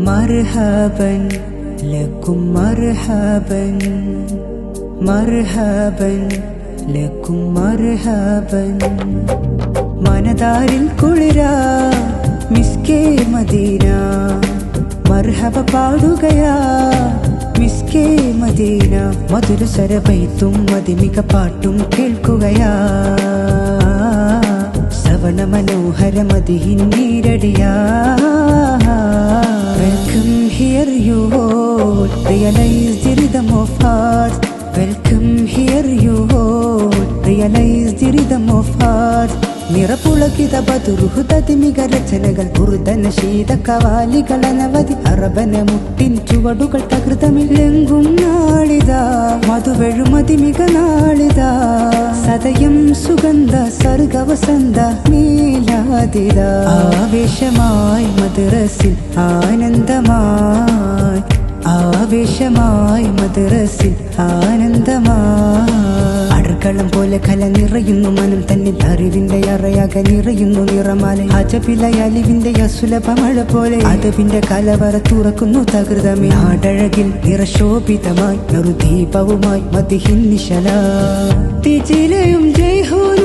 مرحبا لكم مرحبا مرحبا لكم مرحبا മനതാരിൽ കുളിര മിസ്കേ മദീന മർഹബ പാടുകയാ മിസ്കേ മദീന മധുര സരപൈത്തും മതിമിക പാട്ടും കേൾക്കുകയാ ശ്രവണ മനോഹര മതിഹിൻ നീരടിയാ You the rhythm of of heart here here you Realize the rhythm of heart നിറപുളകിത ബതുരുഹുതതിമിക രചനകൾ കുറുതന ശീത കവാലികളനവധി അറബന മുട്ടിൻ ചുവടുകൾ തകൃതമില്ലെങ്കും നാളിതാ. മധുവെഴുമതിമിക നാളിതാ. സതയം സുഗന്ധ സർഗവസന്ത നീലാതിത ആവേശമായി മധുരസിൽ ആനന്ദമായി ആവേശമായി മദ്രസിൽ ആനന്ദമായി. പോലെ കല നിറയുന്നു മനം തന്നെ. അറിവിന്റെ അറയാക നിറയുന്നു നിറമാല. അജപില അലിവിന്റെ അസുലഭ മഴ പോലെ. അതവിന്റെ കലവറ തുറക്കുന്നു തകൃതമേ. ആടഴകിൽ നിറശോഭിതമായി. നറുദീപവുമായി മതിഹിൻ നിശല. ജയ്ഹോനും